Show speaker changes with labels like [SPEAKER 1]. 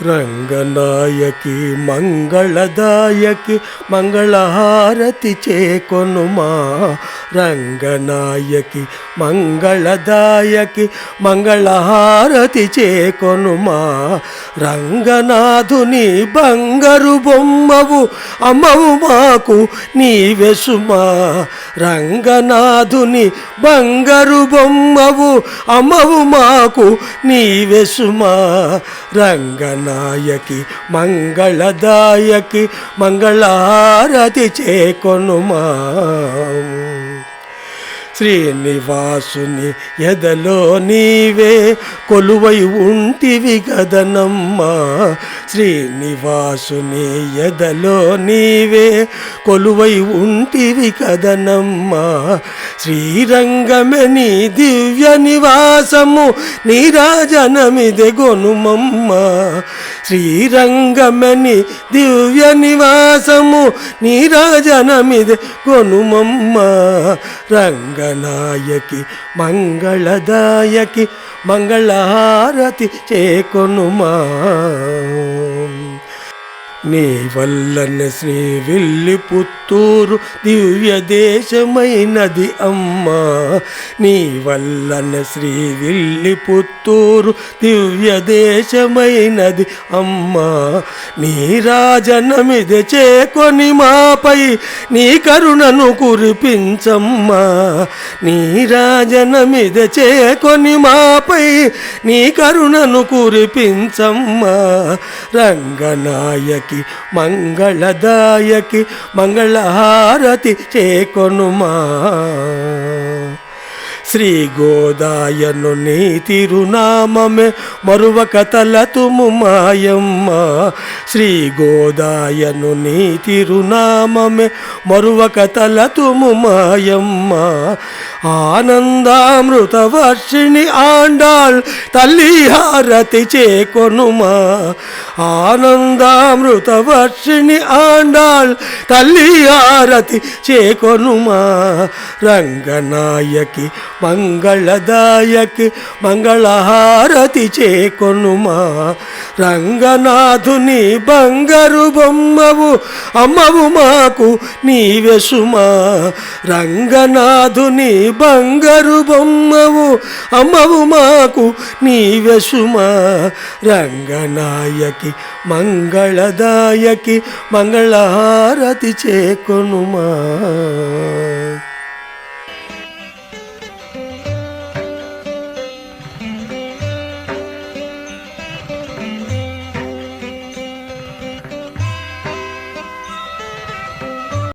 [SPEAKER 1] రంగనాయకి మంగళదాయకి మంగళహారతి చేకొనుమా? రంగనాయకి మంగళదాయకి మంగళహారతి చేకొనుమా. రంగనాథుని బంగారు బొమ్మవు అమ్మవు మాకు నీవెసుమా. రంగనాథుని బంగారు బొమ్మవు అమ్మవు మాకు నీవెసుమా. రంగనాయకి మంగళదాయకి మంగళహారతి చేకొనుమా. శ్రీనివాసుని ఎదలో నీవే కొలువై ఉంటివి గదనమ్మా. శ్రీనివాసుని ఎదలో నీవే కొలువై ఉంటివి కదనమ్మా. శ్రీరంగమే నీ దివ్య నివాసము నీరాజనమిదే గొనుమమ్మ. శ్రీరంగమని దివ్య నివాసము నీరాజనమిదే గొనుమమ్మ. రంగనాయకి మంగళదాయకి మంగళహారతి చేకొనుమా. నీ వల్లన శ్రీ విల్లి పుత్తూరు దివ్య దేశమైనది అమ్మా. నీ వల్లన శ్రీ విల్లి పుత్తూరు దివ్య దేశమైనది అమ్మా. నీ రాజనమిది చేకొని మాపై నీ కరుణను కురిపించమ్మా. నీ రాజనమిది చేకొని మాపై నీ కరుణను కురిపించమ్మా. రంగనాయకి మంగళహారతి మంగళదాయకి మంగళహారతి చేకొనుమా శ్రీ గోదాయను నీ తిరునామమే మరువక తలతుము మాయమ్మ. శ్రీ గోదాయను నీ తిరునామమే మరువక తలతుము మాయమ్మ. ఆనందామృత వర్షిణి ఆండాళ్ తల్లి హారతి చేకొనుమా. ఆనందామృత వర్షిణి ఆండాళ్ తల్లి హారతి చేకొనుమా. రంగనాయకి మంగళదాయకి మంగళహారతి చేకొనుమా. రంగనాథుని బంగారు బొమ్మవు అమ్మవు మాకు నీవెసుమా. రంగనాథుని బంగారు బొమ్మవు అమ్మవు మాకు నీవెసుమా రంగనాయకి మంగళదాయకి మంగళహారతి చేకొనుమా.